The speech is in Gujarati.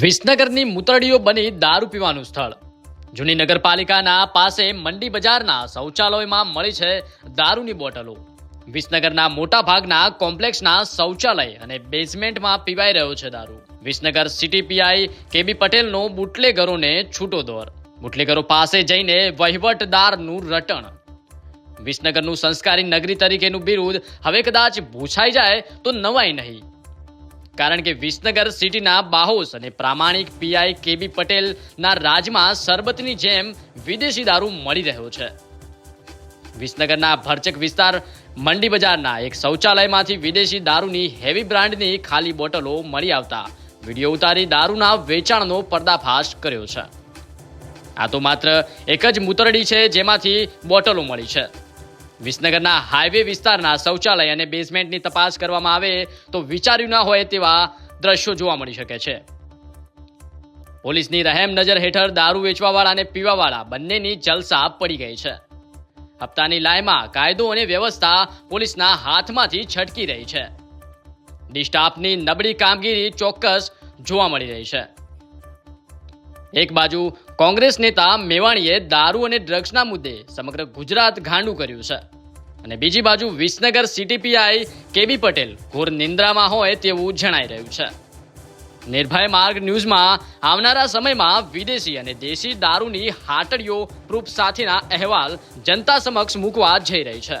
વિસનગરની મૂતરડીઓ બની દારૂ પીવાનું સ્થળ. જૂની નગરપાલિકાના પાસે મંડી બજારના શૌચાલયમાં મળી છે દારૂની બોટલો. વિસનગરના મોટા ભાગના કોમ્પ્લેક્સના શૌચાલય અને બેઝમેન્ટમાં પીવાઈ રહ્યો છે દારૂ. વિસનગર સિટી પીઆઈ કેબી પટેલનો બુટલેગરોને છૂટો દોર. બુટલેગરો પાસે જઈને વહીવટદારનું રટણ. વિસનગરનું સંસ્કારી નગરી તરીકેનું બિરુદ હવે કદાચ ભૂછાઈ જાય તો નવાઈ નહીં. કારણ કે વિસનગર સિટીના બાહોસ અને પ્રામાણિક પીઆઈ કેબી પટેલના રાજમાં સરબતની જેમ વિદેશી દારૂ મળી રહ્યો છે. વિસનગરના ભરચક વિસ્તાર મંડી બજારના એક શૌચાલયમાંથી વિદેશી દારૂની હેવી બ્રાન્ડની ખાલી બોટલો મળી આવતા વીડિયો ઉતારી દારૂના વેચાણનો પર્દાફાશ કર્યો છે. આ તો માત્ર એક જ મૂતરડી છે જેમાંથી બોટલો મળી છે. વિસનગરના હાઈવે વિસ્તારના શૌચાલય અને બેઝમેન્ટની તપાસ કરવામાં આવે તો વિચાર્યું ના હોય તેવા દ્રશ્યો જોવા મળી શકે છે. પોલીસની રહેમ નજર હેઠળ દારૂ વેચવાવાળા અને પીવાવાળા બંનેની જલસા પડી ગઈ છે. હપ્તાની લાયમાં કાયદો અને વ્યવસ્થા પોલીસના હાથમાંથી છટકી રહી છે. ડિસ્ટાફની નબળી કામગીરી ચોક્કસ જોવા મળી રહી છે. એક બાજુ, કોંગ્રેસ નેતા મેવાણીએ દારૂ અને ડ્રગ્સના મુદ્દે સમગ્ર ગુજરાત ગાંડું કર્યું છે. અને બીજી બાજુ, વિસનગર સીટીપીઆઈ કેબી પટેલ ઘોર નિંદ્રામાં હોય તેવું જણાઈ રહ્યું છે. નિર્ભય માર્ગ ન્યૂઝમાં આવનારા સમયમાં વિદેશી અને દેશી દારૂની હાટડીઓ પ્રૂફ સાથેના અહેવાલ જનતા સમક્ષ મૂકવા જઈ રહી છે.